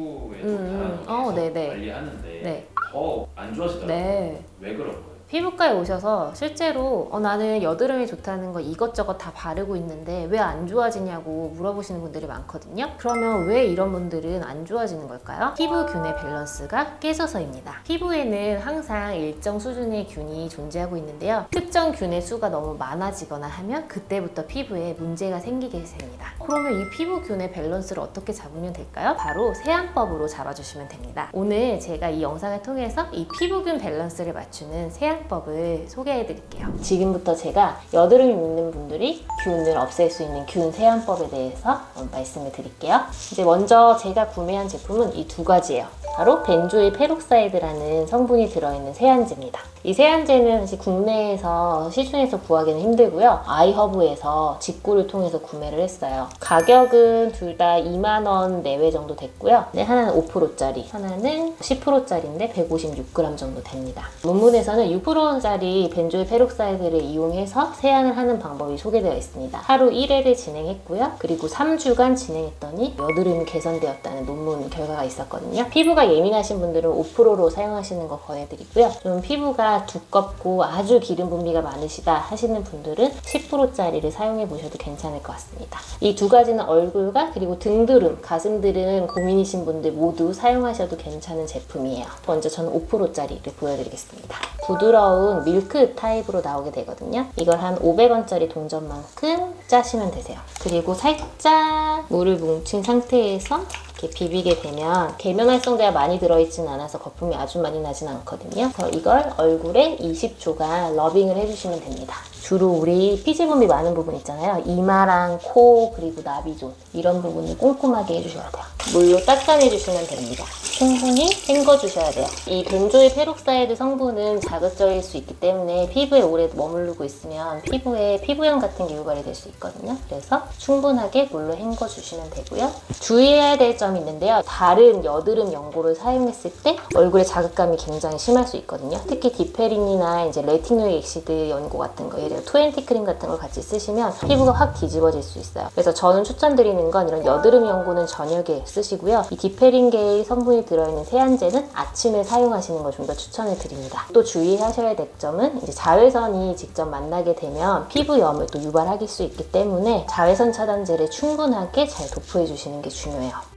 피부에 음, 좀 어, 네네. 관리하는데 네. 더 안 좋아지더라고요. 네. 왜 그런 거예요? 피부과에 오셔서 실제로 어, 나는 여드름이 좋다는 거 이것저것 다 바르고 있는데 왜 안 좋아지냐고 물어보시는 분들이 많거든요. 그러면 왜 이런 분들은 안 좋아지는 걸까요? 피부균의 밸런스가 깨져서입니다. 피부에는 항상 일정 수준의 균이 존재하고 있는데요. 특정 균의 수가 너무 많아지거나 하면 그때부터 피부에 문제가 생기게 됩니다. 그러면 이 피부균의 밸런스를 어떻게 잡으면 될까요? 바로 세안법으로 잡아주시면 됩니다. 오늘 제가 이 영상을 통해서 이 피부균 밸런스를 맞추는 세안 법을 소개해 드릴게요. 지금부터 제가 여드름 있는 분들이 균을 없앨 수 있는 균 세안법에 대해서 어, 말씀을 드릴게요. 이제 먼저 제가 구매한 제품은 이 두 가지예요. 바로 벤조일 페록사이드라는 성분이 들어있는 세안제입니다. 이 세안제는 사실 국내에서 시중에서 구하기는 힘들고요. 아이허브에서 직구를 통해서 구매를 했어요. 가격은 둘 다 2만 원 내외 정도 됐고요. 네, 하나는 5%짜리, 하나는 10%짜리인데 156g 정도 됩니다. 논문에서는 6%짜리 벤조일 페록사이드를 이용해서 세안을 하는 방법이 소개되어 있습니다. 하루 1회를 진행했고요. 그리고 3주간 진행했더니 여드름이 개선되었다는 논문 결과가 있었거든요. 피부가 예민하신 분들은 5%로 사용하시는 거 권해드리고요. 좀 피부가 두껍고 아주 기름 분비가 많으시다 하시는 분들은 10%짜리를 사용해 보셔도 괜찮을 것 같습니다. 이 두 가지는 얼굴과 그리고 등드름, 가슴드름 고민이신 분들 모두 사용하셔도 괜찮은 제품이에요. 먼저 저는 5%짜리를 보여드리겠습니다. 부드러운 밀크 타입으로 나오게 되거든요. 이걸 한 500원짜리 동전만큼 짜시면 되세요. 그리고 살짝 물을 뭉친 상태에서 이렇게 비비게 되면 계면 활성제가 많이 들어있진 않아서 거품이 아주 많이 나진 않거든요. 그래서 이걸 얼굴에 20초간 러빙을 해주시면 됩니다. 주로 우리 피지 분비 많은 부분 있잖아요. 이마랑 코 그리고 나비존 이런 부분을 꼼꼼하게 해주셔야 돼요. 물로 닦아내 주시면 됩니다. 충분히 헹궈주셔야 돼요. 이 벤조일 페록사이드 성분은 자극적일 수 있기 때문에 피부에 오래 머무르고 있으면 피부에 피부염 같은 게 유발이 될 수 있거든요. 그래서 충분하게 물로 헹궈주시면 되고요. 주의해야 될 점이 있는데요. 다른 여드름 연고를 사용했을 때 얼굴에 자극감이 굉장히 심할 수 있거든요. 특히 디페린이나 이제 레티노일 엑시드 연고 같은 거, 예를 들어 투엔티 크림 같은 걸 같이 쓰시면 피부가 확 뒤집어질 수 있어요. 그래서 저는 추천드리는 건 이런 여드름 연고는 저녁에 쓰시고요. 이 디페린계의 성분이 들어있는 세안제는 아침에 사용하시는 걸 좀 더 추천을 드립니다. 또 주의하셔야 될 점은 이제 자외선이 직접 만나게 되면 피부염을 또 유발하길 수 있기 때문에 자외선 차단제를 충분하게 잘 도포해 주시는 게 중요해요.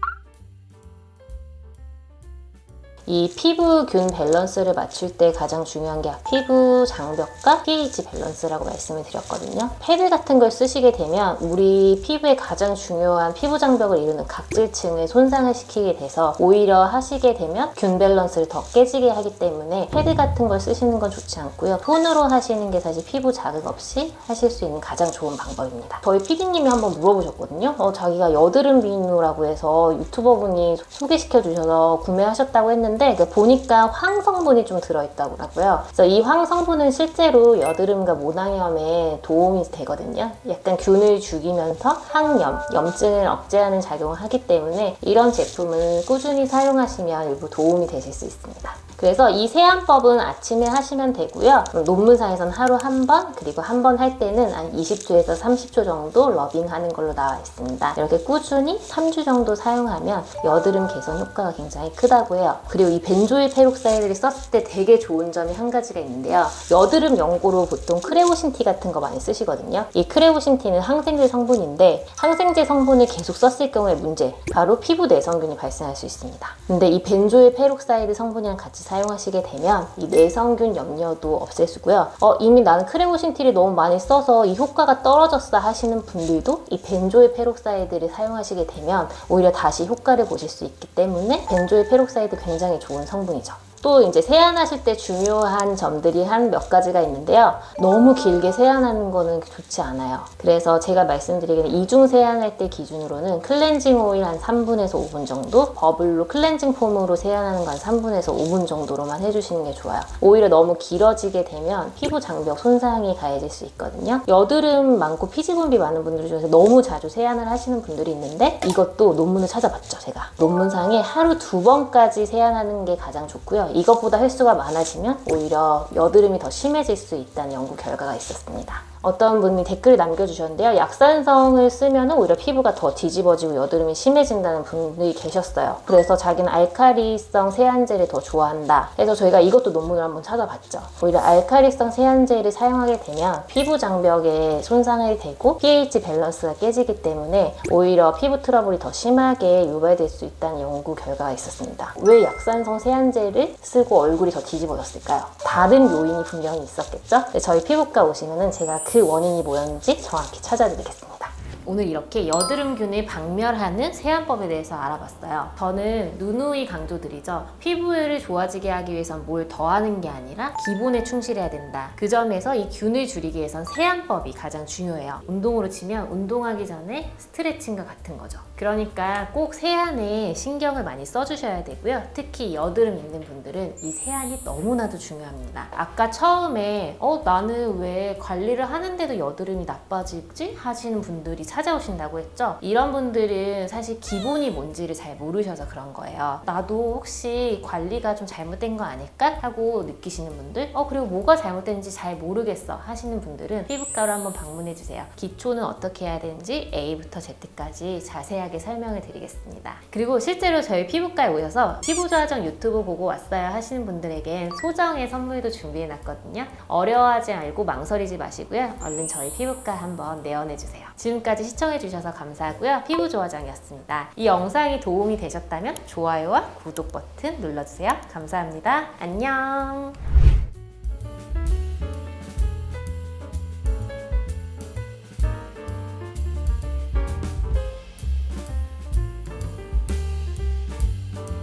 이 피부균 밸런스를 맞출 때 가장 중요한 게 피부 장벽과 pH 밸런스라고 말씀을 드렸거든요. 패드 같은 걸 쓰시게 되면 우리 피부의 가장 중요한 피부 장벽을 이루는 각질층을 손상을 시키게 돼서 오히려 하시게 되면 균 밸런스를 더 깨지게 하기 때문에 패드 같은 걸 쓰시는 건 좋지 않고요. 손으로 하시는 게 사실 피부 자극 없이 하실 수 있는 가장 좋은 방법입니다. 저희 PD님이 한번 물어보셨거든요. 어, 자기가 여드름 비누라고 해서 유튜버분이 소개시켜 주셔서 구매하셨다고 했는데 그 보니까 황 성분이 좀 들어있다고 하고요. 그래서 이 황 성분은 실제로 여드름과 모낭염에 도움이 되거든요. 약간 균을 죽이면서 항염, 염증을 억제하는 작용을 하기 때문에 이런 제품을 꾸준히 사용하시면 일부 도움이 되실 수 있습니다. 그래서 이 세안법은 아침에 하시면 되고요. 논문상에서는 하루 한 번, 그리고 한 번 할 때는 한 20초에서 30초 정도 러빙하는 걸로 나와 있습니다. 이렇게 꾸준히 3주 정도 사용하면 여드름 개선 효과가 굉장히 크다고 해요. 그리고 이 벤조일 페록사이드를 썼을 때 되게 좋은 점이 한 가지가 있는데요. 여드름 연고로 보통 크레오신티 같은 거 많이 쓰시거든요. 이 크레오신티는 항생제 성분인데 항생제 성분을 계속 썼을 경우에 문제, 바로 피부 내성균이 발생할 수 있습니다. 근데 이 벤조일 페록사이드 성분이랑 같이 사용하시게 되면 이 내성균 염려도 없애주고요. 어, 이미 나는 크레모신티를 너무 많이 써서 이 효과가 떨어졌어 하시는 분들도 이 벤조일 페록사이드를 사용하시게 되면 오히려 다시 효과를 보실 수 있기 때문에 벤조일 페록사이드 굉장히 좋은 성분이죠. 또 이제 세안하실 때 중요한 점들이 한 몇 가지가 있는데요. 너무 길게 세안하는 거는 좋지 않아요. 그래서 제가 말씀드리기는 이중 세안할 때 기준으로는 클렌징 오일 한 3분에서 5분 정도, 버블로 클렌징 폼으로 세안하는 건 3분에서 5분 정도로만 해주시는 게 좋아요. 오히려 너무 길어지게 되면 피부 장벽 손상이 가해질 수 있거든요. 여드름 많고 피지 분비 많은 분들 중에서 너무 자주 세안을 하시는 분들이 있는데 이것도 논문을 찾아봤죠, 제가. 논문상에 하루 두 번까지 세안하는 게 가장 좋고요. 이것보다 횟수가 많아지면 오히려 여드름이 더 심해질 수 있다는 연구 결과가 있었습니다. 어떤 분이 댓글을 남겨주셨는데요. 약산성을 쓰면 오히려 피부가 더 뒤집어지고 여드름이 심해진다는 분들이 계셨어요. 그래서 자기는 알카리성 세안제를 더 좋아한다. 그래서 저희가 이것도 논문을 한번 찾아봤죠. 오히려 알카리성 세안제를 사용하게 되면 피부 장벽에 손상이 되고 pH 밸런스가 깨지기 때문에 오히려 피부 트러블이 더 심하게 유발될 수 있다는 연구 결과가 있었습니다. 왜 약산성 세안제를 쓰고 얼굴이 더 뒤집어졌을까요? 다른 요인이 분명히 있었겠죠? 저희 피부과 오시면은 제가 그 원인이 뭐였는지 정확히 찾아드리겠습니다. 오늘 이렇게 여드름균을 박멸하는 세안법에 대해서 알아봤어요. 저는 누누이 강조드리죠. 피부를 좋아지게 하기 위해선 뭘 더하는 게 아니라 기본에 충실해야 된다. 그 점에서 이 균을 줄이기 위해선 세안법이 가장 중요해요. 운동으로 치면 운동하기 전에 스트레칭과 같은 거죠. 그러니까 꼭 세안에 신경을 많이 써주셔야 되고요. 특히 여드름 있는 분들은 이 세안이 너무나도 중요합니다. 아까 처음에 어 나는 왜 관리를 하는데도 여드름이 나빠지지 하시는 분들이 찾아오신다고 했죠. 이런 분들은 사실 기본이 뭔지를 잘 모르셔서 그런 거예요. 나도 혹시 관리가 좀 잘못된 거 아닐까 하고 느끼시는 분들, 어 그리고 뭐가 잘못된지 잘 모르겠어 하시는 분들은 피부과로 한번 방문해 주세요. 기초는 어떻게 해야 되는지 A부터 Z까지 자세하게 설명을 드리겠습니다. 그리고 실제로 저희 피부과에 오셔서 피부 조화정 유튜브 보고 왔어요 하시는 분들에게 소정의 선물도 준비해 놨거든요. 어려워하지 말고 망설이지 마시고요. 얼른 저희 피부과 한번 내원해 주세요. 지금까지 시청해 주셔서 감사하고요. 피부 조화정이었습니다. 이 영상이 도움이 되셨다면 좋아요와 구독 버튼 눌러주세요. 감사합니다. 안녕.